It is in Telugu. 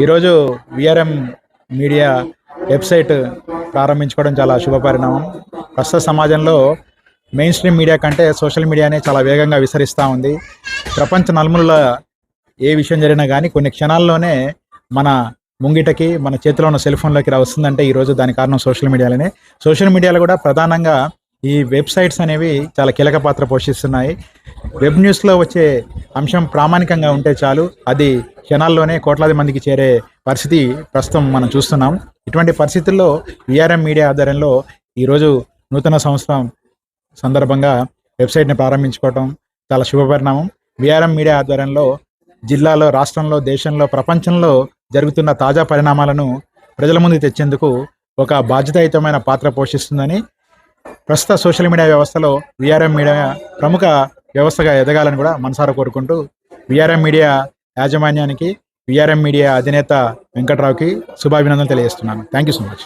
ఈరోజు విఆర్ఎం మీడియా వెబ్సైట్ ప్రారంభించుకోవడం చాలా శుభపరిణామం. ప్రస్తుత సమాజంలో మెయిన్ స్ట్రీమ్ మీడియా కంటే సోషల్ మీడియానే చాలా వేగంగా విస్తరిస్తూ ఉంది. ప్రపంచ నలుమూలల ఏ విషయం జరిగినా కానీ కొన్ని క్షణాల్లోనే మన ముంగిటకి మన చేతిలో ఉన్న సెల్ ఫోన్లోకి రా వస్తుందంటే ఈరోజు దాని కారణం సోషల్ మీడియాలోనే. సోషల్ మీడియాలో కూడా ప్రధానంగా ఈ వెబ్సైట్స్ అనేవి చాలా కీలక పాత్ర పోషిస్తున్నాయి. వెబ్ న్యూస్లో వచ్చే అంశం ప్రామాణికంగా ఉంటే చాలు. అది క్షణాల్లోనే కోట్లాది మందికి చేరే పరిస్థితి ప్రస్తుతం మనం చూస్తున్నాం. ఇటువంటి పరిస్థితుల్లో విఆర్ఎం మీడియా ఆధ్వర్యంలో ఈరోజు నూతన సంవత్సరం సందర్భంగా వెబ్సైట్ని ప్రారంభించుకోవటం చాలా శుభపరిణామం విఆర్ఎం మీడియా ఆధ్వర్యంలో జిల్లాలో రాష్ట్రంలో దేశంలో ప్రపంచంలో జరుగుతున్న తాజా పరిణామాలను ప్రజల ముందు తెచ్చేందుకు ఒక బాధ్యతాయుతమైన పాత్ర పోషిస్తుందని ప్రస్తుత సోషల్ మీడియా వ్యవస్థలో విఆర్ఎం మీడియా ప్రముఖ వ్యవస్థగా ఎదగాలని కూడా మనసారా కోరుకుంటూ విఆర్ఎం మీడియా యాజమాన్యానికి విఆర్ఎం మీడియా అధినేత వెంకట్రావుకి శుభాభినందనలు తెలియజేస్తున్నాను. Thank you so much